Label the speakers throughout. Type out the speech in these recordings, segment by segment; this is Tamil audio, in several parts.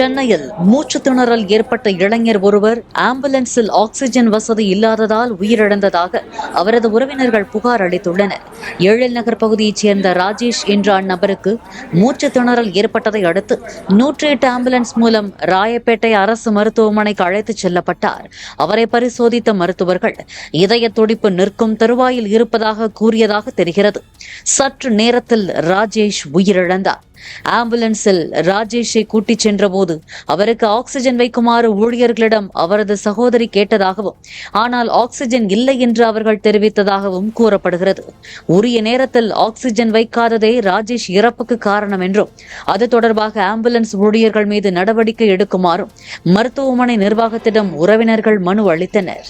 Speaker 1: சென்னையில் மூச்சு திணறல் ஏற்பட்ட இளைஞர் ஒருவர் ஆம்புலன்ஸில் ஆக்சிஜன் வசதி இல்லாததால் உயிரிழந்ததாக அவரது உறவினர்கள் புகார் அளித்துள்ளனர். ஏழில் நகர் பகுதியைச் சேர்ந்த ராஜேஷ் என்ற அந்நபருக்கு மூச்சு திணறல் ஏற்பட்டதை அடுத்து நூற்றி எட்டு ஆம்புலன்ஸ் மூலம் ராயப்பேட்டை அரசு மருத்துவமனைக்கு அழைத்துச் செல்லப்பட்டார். அவரை பரிசோதித்த மருத்துவர்கள் இதய துடிப்பு நிற்கும் தருவாயில் இருப்பதாக கூறியதாக தெரிகிறது. சற்று நேரத்தில் ராஜேஷ் உயிரிழந்தார். ஆம்புலன்ஸில் ராஜேஷை கூட்டிச் சென்றபோது அவருக்கு ஆக்சிஜன் வைக்குமாறு ஊழியர்களிடம் அவரது சகோதரி கேட்டதாகவும் ஆனால் ஆக்ஸிஜன் இல்லை என்று அவர்கள் தெரிவித்ததாகவும் கூறப்படுகிறது. உரிய நேரத்தில் ஆக்சிஜன் வைக்காததே ராஜேஷ் இறப்புக்கு காரணம் என்றும் அது தொடர்பாக ஆம்புலன்ஸ் ஊழியர்கள் மீது நடவடிக்கை எடுக்குமாறும் மருத்துவமனை நிர்வாகத்திடம் உறவினர்கள் மனு அளித்தனர்.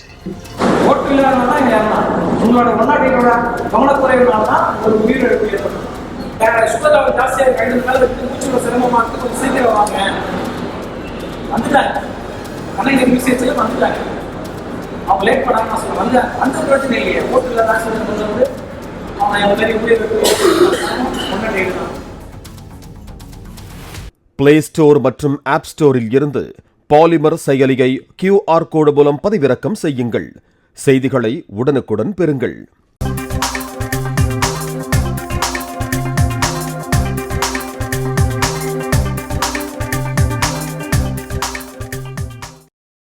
Speaker 2: உங்களோட சுகதாவை கவனக்குறைவுனால தான் ஜாஸ்தியாக ஐநூறு மேல இருக்கு மூச்சு சிரமமா இருக்கு. கொஞ்சம் சீக்கிரம் வாங்க. வந்துட்டாங்க கண்ணகி மியூசியத்தில் வந்துட்டாங்க அவங்க லேட் பண்ணாங்க நான் சொல்ல வந்து அந்த பிரச்சனை இல்லையே. ஓட்டு இல்லாத ஆக்சிடென்ட் வந்து அவன் இந்த மாதிரி உயிரிழப்பு தான்
Speaker 3: பிளே ஸ்டோர் மற்றும் ஆப் ஸ்டோரில் இருந்து பாலிமர் செயலியை கியூஆர் கோடு மூலம் பதிவிறக்கம் செய்யுங்கள். செய்திகளை உடனுக்குடன் பெறுங்கள்.